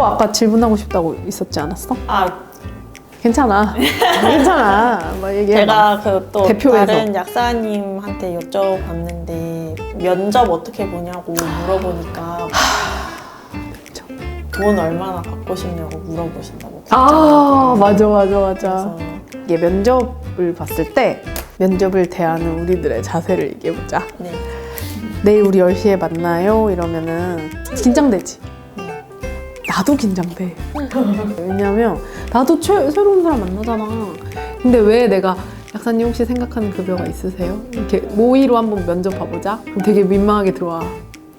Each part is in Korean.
또 아까 질문하고 싶다고 있었지 않았어? 아 괜찮아. 괜찮아. 뭐 얘기해. 제가 그 또 대표에서. 다른 약사님한테 여쭤봤는데 면접 어떻게 보냐고 물어보니까 돈 얼마나 받고 싶냐고 물어보신다고. 아 맞아 맞아 맞아. 그래서 이게 면접을 봤을 때 면접을 대하는 우리들의 자세를 얘기해 보자. 네. 내일 우리 10시에 만나요 이러면은 긴장되지. 나도 긴장돼. 왜냐면 나도 최- 새로운 사람 만나잖아. 근데 왜 내가 약사님 혹시 생각하는 급여가 있으세요? 이렇게 모의로 한번 면접 봐보자. 그럼 되게 민망하게 들어와.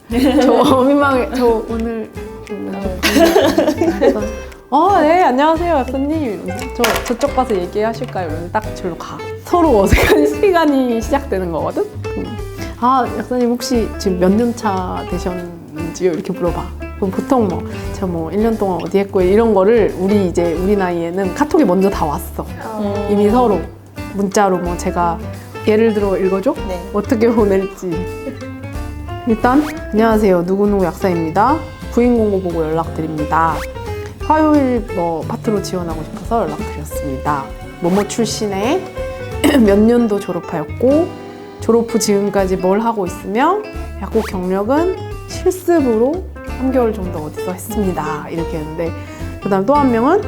저 민망해. 저 오늘 면접 어, 네, 안녕하세요, 약사님. 저, 저쪽 가서 얘기하실까요? 이러면 딱 절로 가. 서로 어색한 시간이 시작되는 거거든? 그럼, 아, 약사님 혹시 지금 몇 년 차 되셨는지요? 이렇게 물어봐. 보통 뭐, 제가 뭐 1년 동안 어디 했고 이런 거를 우리 이제, 우리 나이에는 카톡이 먼저 다 왔어. 음. 이미 서로. 문자로 뭐 제가 예를 들어 읽어줘? 네. 어떻게 보낼지. 일단 안녕하세요. 누구누구 약사입니다. 부인 공고 보고 연락드립니다. 화요일 뭐 파트로 지원하고 싶어서 연락드렸습니다. 뭐뭐 출신에 몇 년도 졸업하였고 졸업 후 지금까지 뭘 하고 있으며 약국 경력은 실습으로 3개월 정도 어디서 했습니다. 이렇게 했는데 그 다음 또 한 명은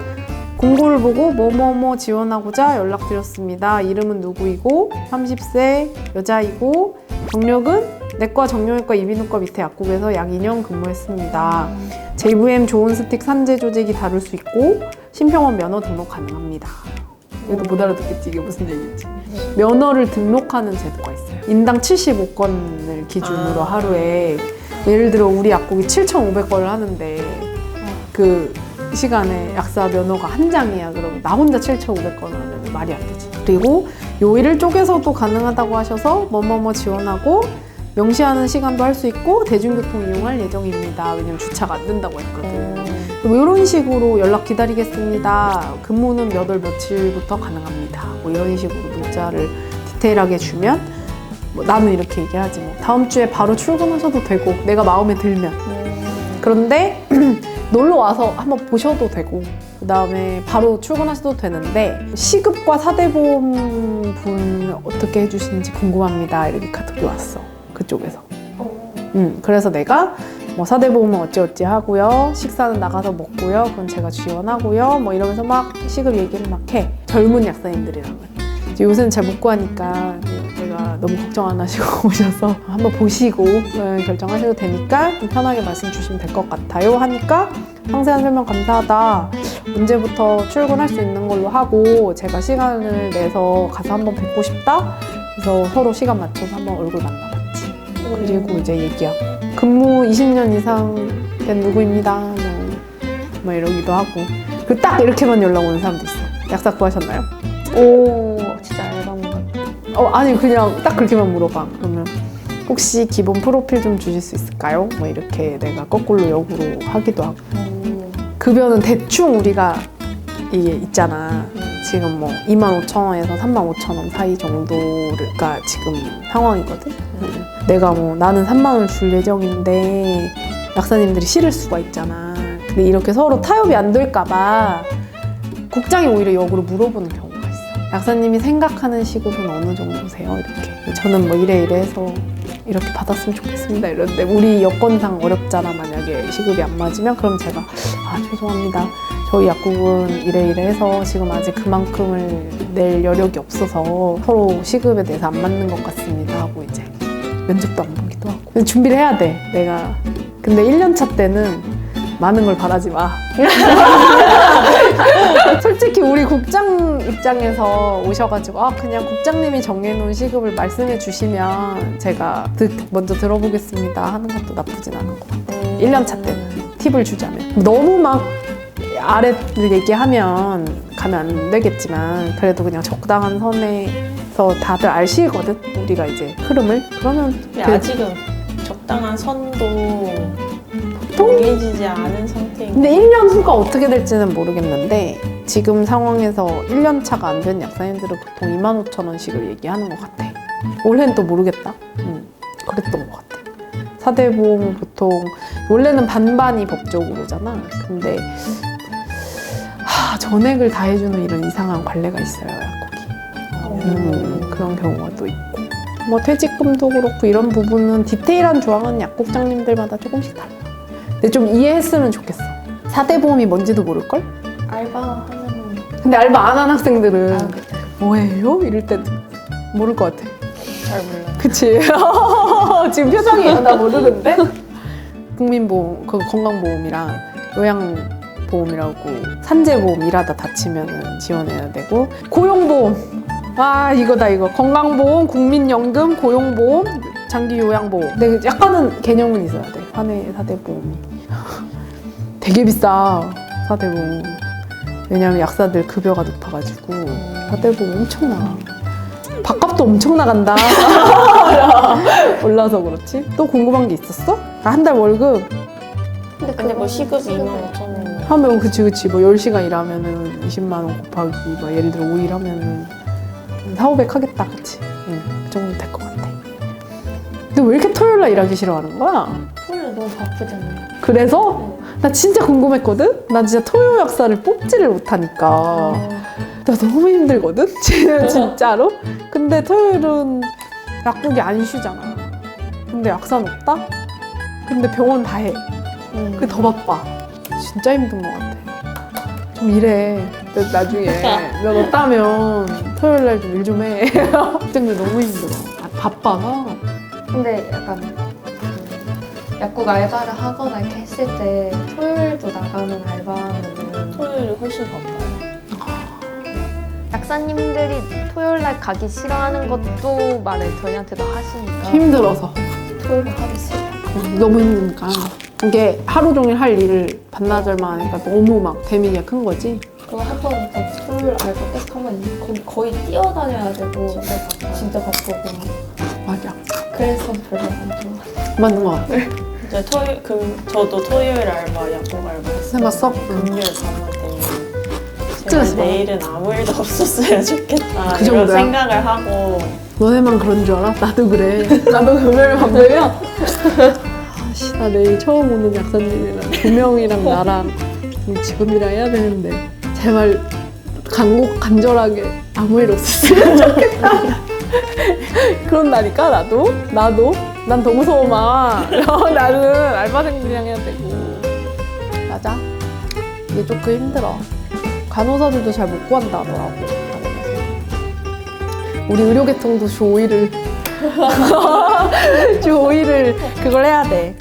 공고를 보고 뭐뭐뭐 지원하고자 연락드렸습니다. 이름은 누구이고 30세 여자이고 경력은 내과 정형외과 이비인후과 밑에 약국에서 약 2년 근무했습니다. JVM 좋은 스틱 산재 조직이 다룰 수 있고 심평원 면허 등록 가능합니다. 얘도 못 알아듣겠지 이게 무슨 얘기인지. 면허를 등록하는 제도가 있어요. 인당 75건을 기준으로 아. 하루에 예를 들어 우리 약국이 7,500건을 하는데 그 시간에 약사 면허가 한 장이야. 그러면 나 혼자 7,500건을 하면 말이 안 되지. 그리고 요일을 쪼개서도 가능하다고 하셔서 뭐뭐뭐 지원하고 명시하는 시간도 할 수 있고 대중교통 이용할 예정입니다. 왜냐면 주차가 안 된다고 했거든. 음. 뭐 이런 식으로 연락 기다리겠습니다. 근무는 몇 월 며칠부터 가능합니다. 뭐 이런 식으로 문자를 디테일하게 주면 뭐 나는 이렇게 얘기하지 뭐. 다음 주에 바로 출근하셔도 되고 내가 마음에 들면. 음. 그런데 놀러 와서 한번 보셔도 되고 그 다음에 바로 출근하셔도 되는데 시급과 사대보험 분 어떻게 해주시는지 궁금합니다. 이렇게 카톡이 왔어 그쪽에서. 음, 그래서 내가 뭐 사대보험은 어찌어찌 하고요. 식사는 나가서 먹고요. 그건 제가 지원하고요. 뭐 이러면서 막 시급 얘기를 막 해. 젊은 약사님들이랑은 요새는 잘 못 구하니까 내가 너무 걱정 안 하시고 오셔서 한번 보시고 어, 결정하셔도 되니까 좀 편하게 말씀 주시면 될 것 같아요 하니까 상세한 설명 감사하다. 언제부터 출근할 수 있는 걸로 하고 제가 시간을 내서 가서 한번 뵙고 싶다. 그래서 서로 시간 맞춰서 한번 얼굴 만나봤지. 그리고 이제 얘기하고 근무 20년 이상 된 누구입니다. 뭐, 뭐 이러기도 하고. 그 딱 이렇게만 연락 오는 사람도 있어. 약사 구하셨나요? 오 진짜 앨범 어 아니 그냥 딱 그렇게만 물어봐 그러면. 혹시 기본 프로필 좀 주실 수 있을까요? 뭐 이렇게 내가 거꾸로 역으로 하기도 하고. 급여는 대충 우리가 이게 있잖아. 지금 뭐 2만 5천 원에서 3만 5천 원 사이 정도가 지금 상황이거든? 내가 뭐 나는 3만 원 줄 예정인데 약사님들이 싫을 수가 있잖아. 근데 이렇게 서로 타협이 안 될까봐 국장이 오히려 역으로 물어보는 있어. 약사님이 생각하는 시급은 어느 정도세요? 이렇게. 저는 뭐 이래 이래 해서 이렇게 받았으면 좋겠습니다. 이런데 우리 여건상 어렵잖아. 만약에 시급이 안 맞으면 그럼 제가 아 죄송합니다. 저희 약국은 이래 이래 해서 지금 아직 그만큼을 낼 여력이 없어서 서로 시급에 대해서 안 맞는 것 같습니다 하고 이제 면접도 안 보기도 하고 준비를 해야 돼 내가 근데 1년 차 때는 많은 걸 바라지 마 국장 입장에서 오셔가지고 아 그냥 국장님이 정해놓은 시급을 말씀해 주시면 제가 듣- 먼저 들어보겠습니다 하는 것도 나쁘진 않은 것 같아요. 1년 차 때는 팁을 주자면. 너무 막 아래를 얘기하면 가면 안 되겠지만 그래도 그냥 적당한 선에서 다들 알시거든? 우리가 이제 흐름을? 그러면 근데 그- 아직은 적당한 선도 보통 정해지지 않은 상태인 근데 1년 후가 어떻게 될지는 모르겠는데 지금 상황에서 1년 차가 안 된 약사님들은 보통 2만 5천 원씩을 얘기하는 것 같아. 올해는 또 모르겠다. 음, 그랬던 것 같아. 사대보험은 보통 원래는 반반이 법적으로잖아. 근데 하, 전액을 다 해주는 이런 이상한 관례가 있어요, 약국이. 음, 그런 경우가 또 있고. 뭐 퇴직금도 그렇고 이런 부분은 디테일한 조항은 약국장님들마다 조금씩 달라. 근데 좀 이해했으면 좋겠어. 사대보험이 뭔지도 모를걸? 알바 하면은 근데 알바 안 한 학생들은 아. 뭐예요? 이럴 때 모를 것 같아. 잘 몰라요. 그치. 지금 표정이 나 모르는데? 국민보험, 그 건강보험이랑 요양보험이라고 산재보험 일하다 다치면 지원해야 되고 고용보험. 아 이거다 이거 건강보험, 국민연금, 고용보험, 장기요양보험. 근데 약간은 개념은 있어야 돼. 사내 사대보험이. 되게 비싸 사대보험. 왜냐면 약사들 급여가 높아가지고 사대보험 엄청 나가. 밥값도 엄청 나간다. 올라서 그렇지. 또 궁금한 게 있었어? 아, 한 달 월급 근데, 근데 뭐 시급 2만 5천 원. 하면 그치 그치 뭐 10시간 일하면은 20만 원 곱하기 뭐 예를 들어 5일 하면은 4, 500 하겠다 그치 응, 그 정도 될 것 같아 근데 왜 이렇게 토요일 날 일하기 싫어하는 거야? 토요일 너무 바쁘잖아요. 그래서 나 진짜 궁금했거든? 나 진짜 토요 역사를 뽑지를 못하니까 어. 나 너무 힘들거든? 진- 진짜로? 근데 토요일은 약국이 안 쉬잖아 근데 약사는 없다? 근데 병원 다 해. 음. 그게 더 바빠. 진짜 힘든 것 같아. 좀 일해. 나- 나중에 면 없다면 토요일 날 좀 일 좀 해. 학생들 너무 힘들어. 아, 바빠서. 근데 약간 그 약국 알바를 하거나 이렇게 했을 때 토요일도 나가는 알바는 토요일이 훨씬 바빠요. 약사님들이 토요일 날 가기 싫어하는 것도 말을 저희한테도 하시니까 힘들어서. 토요일 하기 싫어. 너무 힘드니까. 이게 하루 종일 할 일을 반나절만 하니까 너무 막 데미지가 큰 거지. 그거 한번 토요일 알바 계속 하면 거의 뛰어다녀야 되고 진짜, 바빠. 진짜 바쁘고 맞아. 그래서 별로 안 좋아. 맞는 것 같아. 이제 토요일 금 저도 토요일 알바, 약국 알바 했어요. 해봤어? 금요일 가면 되면 스트레스 제발 내일은 아무 일도 없었으면 좋겠다 그 이런 정도야? 생각을 하고 너네만 그런 줄 알아? 나도 그래. 나도 금요일 밤 되면 아씨 나 내일 처음 오는 약사님이랑 두 명이랑 나랑 우리 직원이랑 해야 되는데 제발 간곡 간절하게 아무 일 없었으면 좋겠다. 그런다니까 나도 나도 난더 무서워 막 나는 알바생들이랑 해야 되고. 맞아. 이게 조금 힘들어. 간호사들도 잘 못 구한다 하더라고. 우리 의료계통도 주 5일을 주 5일을 그걸 해야 돼.